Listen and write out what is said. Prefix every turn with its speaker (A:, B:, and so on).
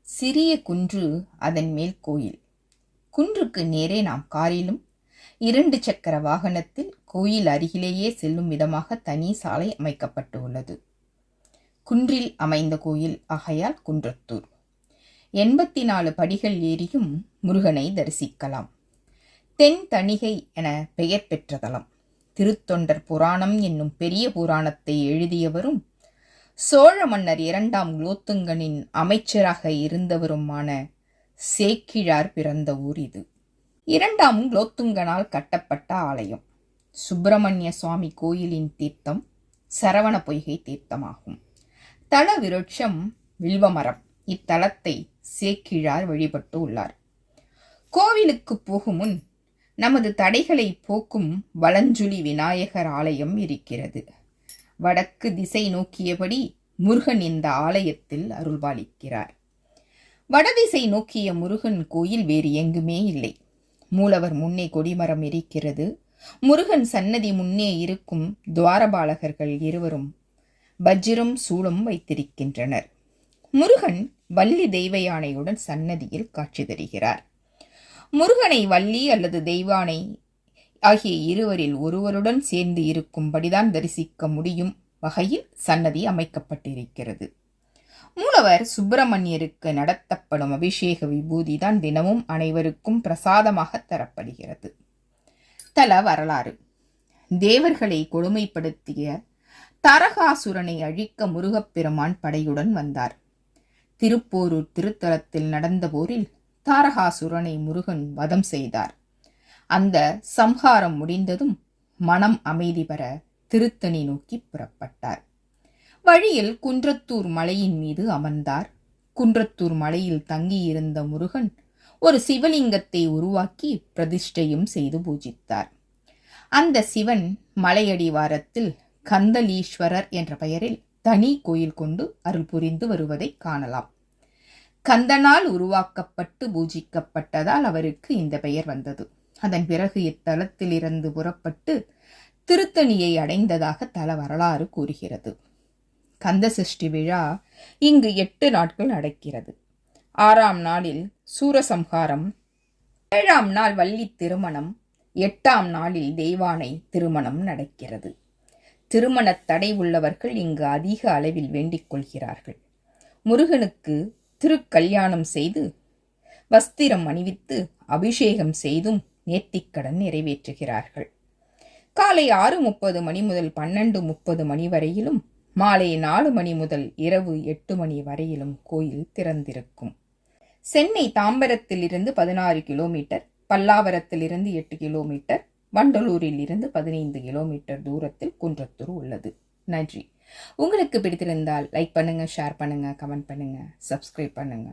A: சிறிய குன்று அதன் மேல் கோயில். குன்றுக்கு நேரே நாம் காரிலும் இரண்டு சக்கர வாகனத்தில் கோயில் அருகிலேயே செல்லும் விதமாக தனி சாலை அமைக்கப்பட்டு உள்ளது குன்றில் அமைந்த கோயில் ஆகையால் குன்றத்தூர். எண்பத்தி நாலு படிகள் ஏறியும் முருகனை தரிசிக்கலாம். தென் தணிகை என பெயர் பெற்ற தலம். திருத்தொண்டர் புராணம் என்னும் பெரிய புராணத்தை எழுதியவரும் சோழ மன்னர் இரண்டாம் குலோத்துங்கனின் அமைச்சராக இருந்தவருமான சேக்கிழார் பிறந்த ஊர் இது. இரண்டாம் குலோத்துங்கனால் கட்டப்பட்ட ஆலயம். சுப்பிரமணிய சுவாமி கோயிலின் தீர்த்தம் சரவண பொய்கை தீர்த்தமாகும். தல விருட்சம் வில்வமரம். இத்தலத்தை சேக்கிழார் வழிபட்டு உள்ளார். கோவிலுக்கு போகும் முன் நமது தடைகளை போக்கும் வலஞ்சுழி விநாயகர் ஆலயம் இருக்கிறது. வடக்கு திசை நோக்கியபடி முருகன் இந்த ஆலயத்தில் அருள்பாலிக்கிறார். வடதிசை நோக்கிய முருகன் கோயில் வேறு எங்குமே இல்லை. மூலவர் முன்னே கொடிமரம் இருக்கிறது முருகன் சன்னதி முன்னே இருக்கும் துவாரபாலகர்கள் இருவரும் வஜ்ரம் சூளம் வைத்திருக்கின்றனர். முருகன் வள்ளி தெய்வ யானையுடன் சன்னதியில் காட்சி தருகிறார். முருகனை வள்ளி அல்லது தெய்வானை ஆகிய இருவரில் ஒருவருடன் சேர்ந்து இருக்கும்படிதான் தரிசிக்க முடியும் வகையில் சன்னதி அமைக்கப்பட்டிருக்கிறது. மூலவர் சுப்பிரமணியருக்கு நடத்தப்படும் அபிஷேக விபூதி தான் தினமும் அனைவருக்கும் பிரசாதமாக தரப்படுகிறது. தல வரலாறு. தேவர்களை கொடுமைப்படுத்திய தரகாசுரனை அழிக்க முருகப்பெருமான் படையுடன் வந்தார். திருப்போரூர் திருத்தலத்தில் நடந்த போரில் தாரகாசுரனை முருகன் வதம் செய்தார். அந்த சம்ஹாரம் முடிந்ததும் மனம் அமைதி பெற திருத்தணி நோக்கி புறப்பட்டார். வழியில் குன்றத்தூர் மலையின் மீது அமர்ந்தார். குன்றத்தூர் மலையில் தங்கியிருந்த முருகன் ஒரு சிவலிங்கத்தை உருவாக்கி பிரதிஷ்டையும் செய்து பூஜித்தார். அந்த சிவன் மலையடிவாரத்தில் கந்தலீஸ்வரர் என்ற பெயரில் தனி கோயில் கொண்டு அருள் புரிந்து வருவதை காணலாம். கந்தனால் உருவாக்கப்பட்டு பூஜிக்கப்பட்டதால் அவருக்கு இந்த பெயர் வந்தது. அதன் பிறகு இத்தலத்திலிருந்து புறப்பட்டு திருத்தணியை அடைந்ததாக தல வரலாறு கூறுகிறது. கந்தசஷ்டி விழா இங்கு எட்டு நாட்கள் நடக்கிறது. ஆறாம் நாளில் சூரசம்ஹாரம் ஏழாம் நாள் வள்ளி திருமணம் எட்டாம் நாளில் தெய்வானை திருமணம் நடக்கிறது. திருமணத் தடை உள்ளவர்கள் இங்கு அதிக அளவில் வேண்டிக் கொள்கிறார்கள். முருகனுக்கு திருக்கல்யாணம் செய்து வஸ்திரம் அணிவித்து அபிஷேகம் செய்தும் நேர்த்திக்கடன் நிறைவேற்றுகிறார்கள். காலை ஆறு முப்பது மணி முதல் பன்னெண்டு முப்பது மணி வரையிலும் மாலை நாலு மணி முதல் இரவு எட்டு மணி வரையிலும் கோயில் திறந்திருக்கும். சென்னை தாம்பரத்திலிருந்து பதினாறு கிலோமீட்டர் பல்லாவரத்திலிருந்து எட்டு கிலோமீட்டர் வண்டலூரில் இருந்து பதினைந்து கிலோமீட்டர் தூரத்தில் குன்றத்தூர் உள்ளது. நன்றி. உங்களுக்கு பிடித்திருந்தால் லைக் பண்ணுங்க ஷேர் பண்ணுங்க கமெண்ட் பண்ணுங்க சப்ஸ்கிரைப் பண்ணுங்க.